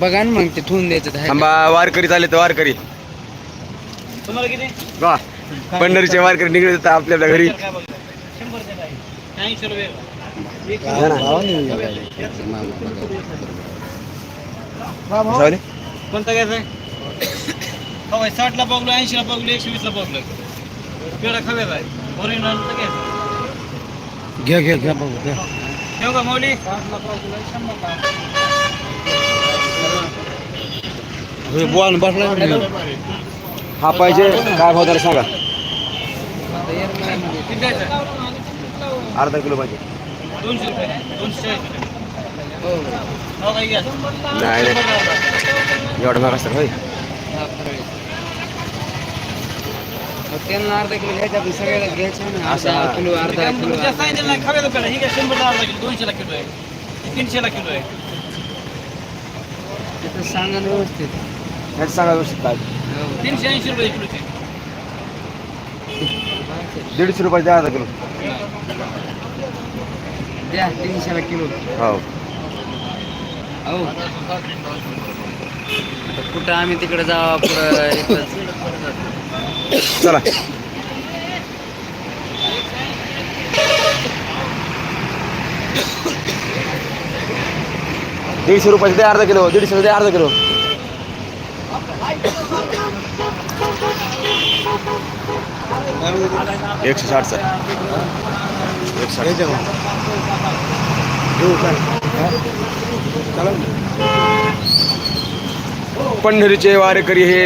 बघा ना मग ते ठेवून द्यायचं. थांबा वारकरी चालले तर वारकरी. तुम्हाला किती? वा पंढरीचे वारकरी निघले तर आपल्या आपल्या घरी काय ऐंशी रुपये हा ना. कोणता घ्यायचा आहे? साठला बघलो ऐंशीला बघलो एकशे वीसला बघलो पेढा खव्याचा आहे घ्यायचा. घ्या घ्या घ्या बघू घ्या. ठेव का माऊली? साठला बघलो शंभरला हे? हा पाहिजे. काय भाव जरा सांगा? अर्धा किलो पाहिजे. नाही नाही एवढं महाग असतं होय. हा, फरक आहे. मग त्यांना अर्धा किलो घ्यायचं आपण सगळ्याला घ्यायचं. अर्धा किलो अर्धा किलो. तुमच्या सांगितलं नाही खव्याचा पेढा ही काय शंभरला अर्धा किलो दोनशेला किलो आहे. तीनशेला किलो आहे. तिथं सांगा ना व्यवस्थित. ह्याचं सांगा व्यवस्थित काय. तीनशे ऐंशी रुपये किलोचे. दीडशे रुपये द्या अर्धा किलो. द्या तीनशेला किलो. हो. हो आता कुठं आम्ही तिकडे जावा पुढं इकडंच. चला. दीडशे रुपयाचे द्या अर्धा किलो दीडशे द्या अर्धा किलो. एकशे साठचा एकशे साठ. पंढरीचे वारेकरी हे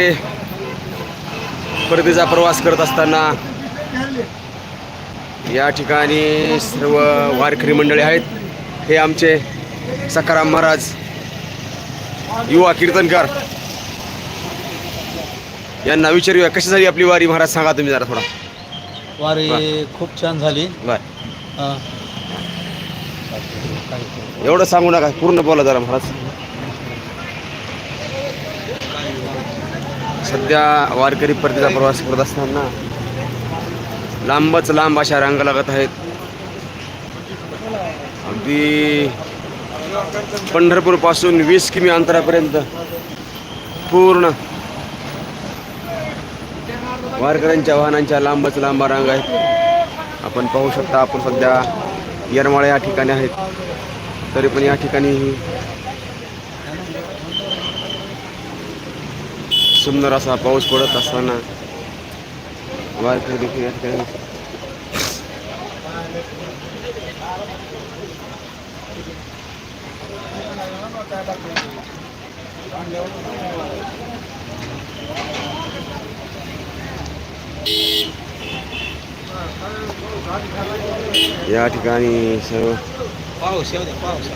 परदेचा प्रवास करत असताना या ठिकाणी सर्व वारकरी मंडळी आहेत. हे आमचे सकाराम महाराज युवा कीर्तनकार. यांना विचारूया कशी झाली आपली वारी? महाराज सांगा तुम्ही जरा थोडा. वारी खूप छान झाली. बर अं, एवढं सांगू नका पूर्ण बोला जरा महाराज. सध्या वारकरी परतीचा प्रवास करत असताना लांबच लांब अशा रांगा लागत आहेत. अगदी पंढरपूरपासून वीस किमी अंतरापर्यंत पूर्ण वारकऱ्यांच्या वाहनांच्या लांबच लांब रांग आहेत. आपण पाहू शकता आपण सध्या येरमाळा या ठिकाणी आहेत. तरी पण या ठिकाणी सुंदर असा पाऊस पडत असताना वारकरी देखील या ठिकाणी या ठिकाणी सर्व पाऊस येऊ पाऊस.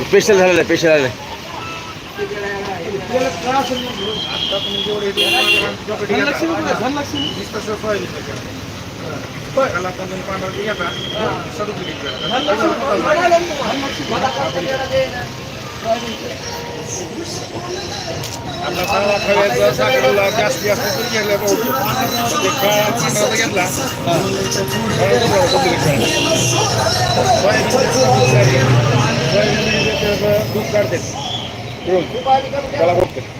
स्पेशल झालेलं आहे धनलक्ष्मी धनलक्ष्मी? आहे जास्ती असतो तर घ्यायला पाहतो ते काळा पांढरा घेतला दूध काढते त्याला बघते काय झालं पांढरा खावा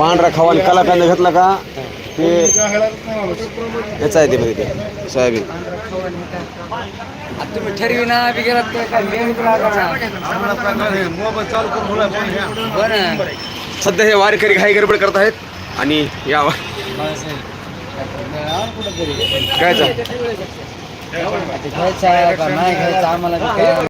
आणि काला कांदा घेतला का? ते याचा आहे ते मध्ये ते सोयाबीन. आता तुम्ही ठरवी ना बी गेलात तर काय मेहनत लागणार मोबाईल चालू करून बोला फोन घ्या बरं. सध्या हे वारकरी घाई गडबड करत आहेत आणि या घ्यायचा आहे का नाही घ्यायचा आम्हाला